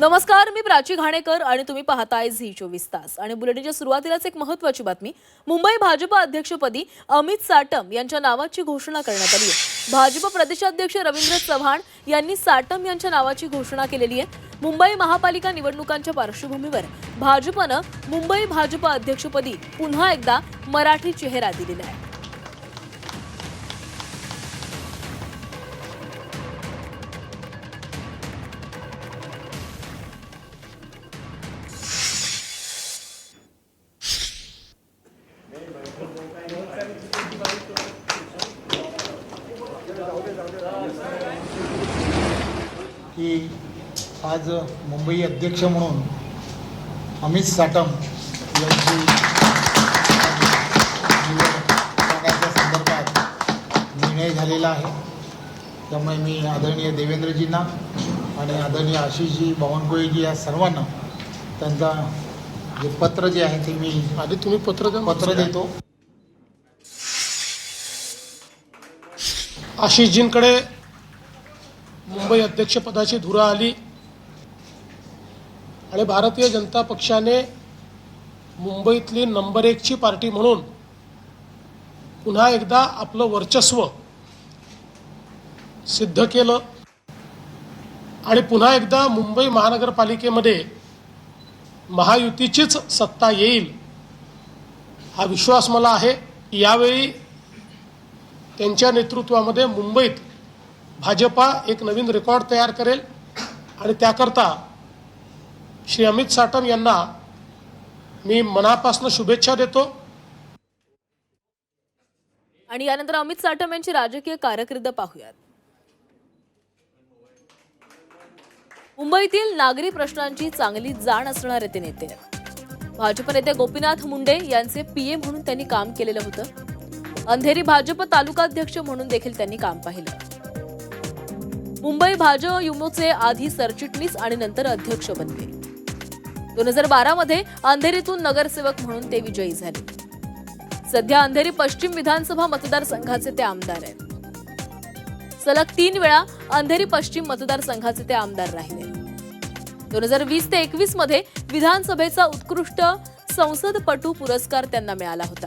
नमस्कार मी प्राची घाणेकर आणि तुम्ही पाहताय झी चोवीस तास. आणि बुलेटिनच्या सुरुवातीलाच एक महत्वाची बातमी. मुंबई भाजप अध्यक्षपदी अमित साटम यांच्या नावाची घोषणा करण्यात आली आहे. भाजप प्रदेशाध्यक्ष रवींद्र चव्हाण यांनी साटम यांच्या नावाची घोषणा केलेली आहे. मुंबई महापालिका निवडणुकांच्या पार्श्वभूमीवर भाजपनं मुंबई भाजप अध्यक्षपदी पुन्हा एकदा मराठी चेहरा दिलेला आहे. की आज मुंबई अध्यक्ष म्हणून अमित साटम यांची संदर्भात निर्णय झालेला आहे. त्यामुळे मी आदरणीय देवेंद्रजींना आणि आदरणीय आशिषजी बावनकुळेजी या सर्वांना त्यांचा जे पत्र जे आहे ते मी आधी तुम्ही पत्र पत्र देतो. आशिषजींकडे मुंबई अध्यक्षपदाची धुरा आली. आणि भारतीय जनता पक्षाने मुंबईतली नंबर एकची पार्टी म्हणून पुन्हा एकदा आपलं वर्चस्व सिद्ध केलं. आणि पुन्हा एकदा मुंबई महानगरपालिकेमध्ये महायुतीचीच सत्ता येईल हा विश्वास मला आहे. यावेळी त्यांच्या नेतृत्वामध्ये मुंबईत भाजपा एक नवीन रेकॉर्ड तयार करेल. आणि त्याकरता श्री अमित साटम यांना मी मनापासून शुभेच्छा देतो. आणि यानंतर अमित साटम यांची राजकीय कारकीर्द पाहूयात. मुंबईतील नागरी प्रश्नांची चांगली जाण असणारे ते नेते. भाजप नेते गोपीनाथ मुंडे यांचे पीए म्हणून त्यांनी काम केलेलं होतं. अंधेरी भाजप तालुकाध्यक्ष म्हणून देखील त्यांनी काम पाहिलं. मुंबई भाजप युमोचे आधी सरचिटणीस आणि नंतर अध्यक्ष बनले. दोन हजार बारा मध्ये अंधेरीतून नगरसेवक म्हणून ते विजयी झाले. सध्या अंधेरी पश्चिम विधानसभा मतदारसंघाचे ते आमदार आहेत. सलग तीन वेळा अंधेरी पश्चिम मतदारसंघाचे ते आमदार राहिले. दोन हजार वीस ते एकवीसमध्ये विधानसभेचा उत्कृष्ट संसदपटू पुरस्कार त्यांना मिळाला होता.